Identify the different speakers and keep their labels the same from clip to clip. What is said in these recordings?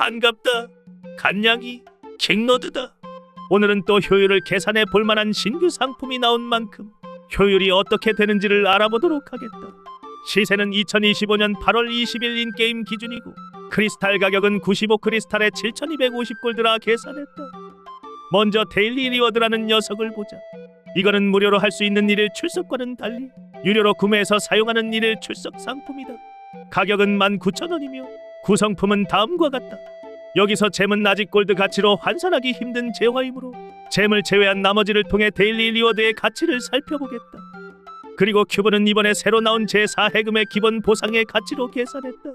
Speaker 1: 반갑다. 간양이 킹로드다. 오늘은 또 효율을 계산해 볼 만한 신규 상품이 나온 만큼 효율이 어떻게 되는지를 알아보도록 하겠다. 시세는 2025년 8월 20일 인게임 기준이고 크리스탈 가격은 95 크리스탈에 7,250골드라 계산했다. 먼저 데일리 리워드라는 녀석을 보자. 이거는 무료로 할 수 있는 일일 출석과는 달리 유료로 구매해서 사용하는 일일 출석 상품이다. 가격은 19,000원이며 구성품은 다음과 같다. 여기서 잼은 아직 골드 가치로 환산하기 힘든 재화이므로 잼을 제외한 나머지를 통해 데일리 리워드의 가치를 살펴보겠다. 그리고 큐브는 이번에 새로 나온 제4 해금의 기본 보상의 가치로 계산했다.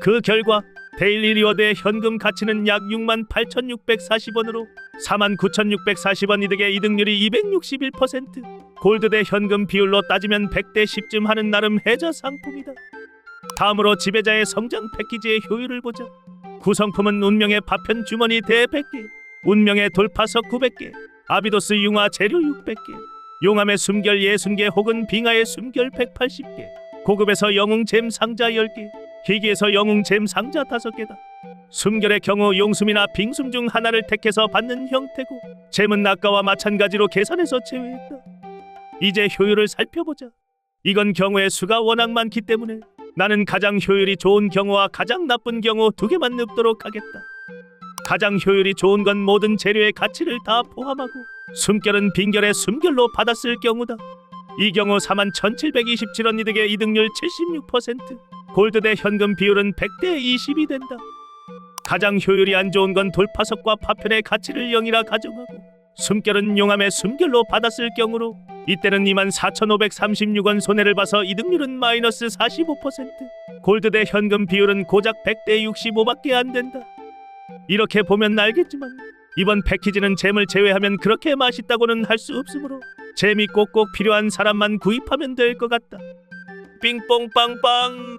Speaker 1: 그 결과 데일리 리워드의 현금 가치는 약 68,640원으로 49,640원 이득의 이득률이 261%, 골드 대 현금 비율로 따지면 100대 10쯤 하는 나름 해저 상품이다. 다음으로 지배자의 성장 패키지의 효율을 보자. 구성품은 운명의 파편 주머니 대 100개, 운명의 돌파석 900개, 아비도스 융화 재료 600개, 용암의 숨결 60개 혹은 빙하의 숨결 180개, 고급에서 영웅 잼 상자 10개, 희귀에서 영웅 잼 상자 5개다. 숨결의 경우 용숨이나 빙숨 중 하나를 택해서 받는 형태고 잼은 아까와 마찬가지로 계산해서 제외했다. 이제 효율을 살펴보자. 이건 경우의 수가 워낙 많기 때문에 나는 가장 효율이 좋은 경우와 가장 나쁜 경우 두 개만 넣도록 하겠다. 가장 효율이 좋은 건 모든 재료의 가치를 다 포함하고 숨결은 빈결의 숨결로 받았을 경우다. 이 경우 41,727원 이득의 이득률 76%, 골드 대 현금 비율은 100대 20이 된다. 가장 효율이 안 좋은 건 돌파석과 파편의 가치를 0이라 가정하고 숨결은 용암의 숨결로 받았을 경우로 이때는 24,536원 손해를 봐서 이득률은 마이너스 45%, 골드 대 현금 비율은 고작 100대 65밖에 안 된다. 이렇게 보면 알겠지만 이번 패키지는 잼을 제외하면 그렇게 맛있다고는 할 수 없으므로 잼이 꼭꼭 필요한 사람만 구입하면 될 것 같다. 빙뽕빵빵